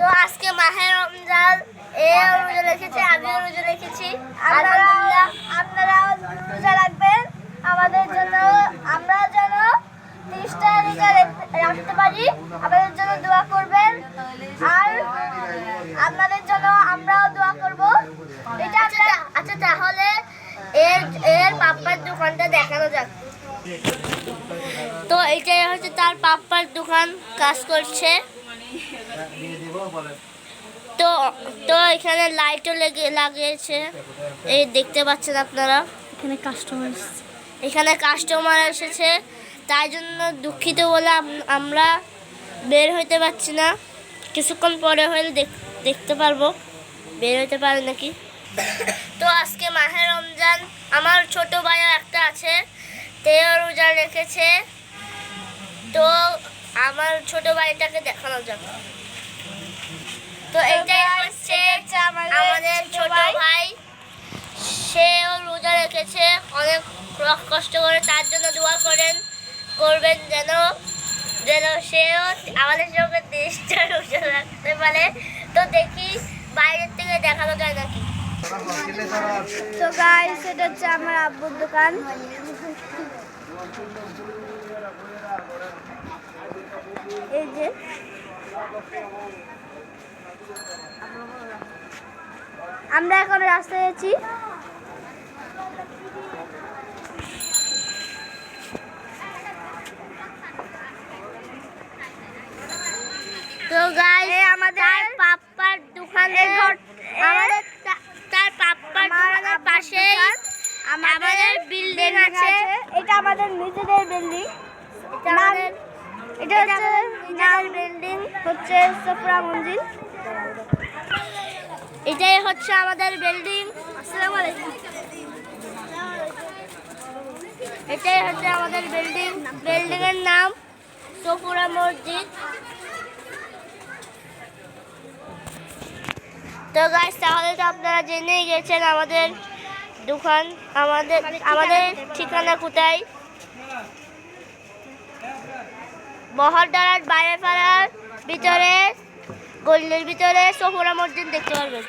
রমজান এ রোজা রেখেছে আমিও রোজা রেখেছি। আলহামদুলিল্লাহ। আপনারাও রোজা রাখবেন। আমাদের জন্য আমরা যেন তিরিশটা রোজা রাখতে পারি। আমাদের জন্য দোয়া করবেন। আর আপনাদের জন্য আমরাও দোয়া করব। এটা আচ্ছা আচ্ছা তাহলে এর এর পাপ্পার দোকানটা দেখানো যাক। তো এটাই হচ্ছে তার পাপ্পার দোকান কাজ করছে। তো তো এখানে লাইটও লেগে লাগিয়েছে। এই দেখতে পাচ্ছেন আপনারা। এখানে কাস্টমার এখানে কাস্টমার এসেছে। তাই জন্য দুঃখিত বলে আমরা বের হইতে পারছি না। কিছুক্ষণ পরে হলে দেখ- দেখতে পারব। বের হইতে পারে নাকি? তো আজকে মাহে রমজান। আমার ছোট ভাইও একটা আছে। তেও রোজা রেখেছে। আমার ছোট ভাইটাকে দেখানো যাক তো এটাই হচ্ছে আমাদের ছোট ভাই। সেও রোজা রেখেছে অনেক কষ্ট করে তার জন্য দোয়া করেন করবেন যেন যেন সেও আমাদের সঙ্গে দেশটা রোজা রাখতে পারে। তো দেখি বাইরের থেকে দেখানো যায় নাকি? তো গাইস এটা হচ্ছে আমার আব্বুর দোকান। যে আমরা এখন রাস্তায় আছি। তো গাইস আমাদের পাপ্পার দোকানে আমাদের তার পাপ্পার দোকানের পাশেই আমাদের বিল্ডিং আছে। এটা আমাদের নিজেদের বিল্ডিং আমাদের এটা হচ্ছে হচ্ছে সফরা মঞ্জিল। এটাই হচ্ছে আমাদের বিল্ডিং। আসসালামু আলাইকুম। এটাই হচ্ছে আমাদের বিল্ডিং। বিল্ডিং এর নাম সফুরা মসজিদ। তো গাইস তাহলে তো আপনারা জেনেই গেছেন আমাদের দোকান। আমাদের আমাদের ঠিকানা কোথায়? বহরদারার বাইরে পাড়ার ভিতরে গলির ভিতরে সফরা মসজিদ দেখতে পারবেন।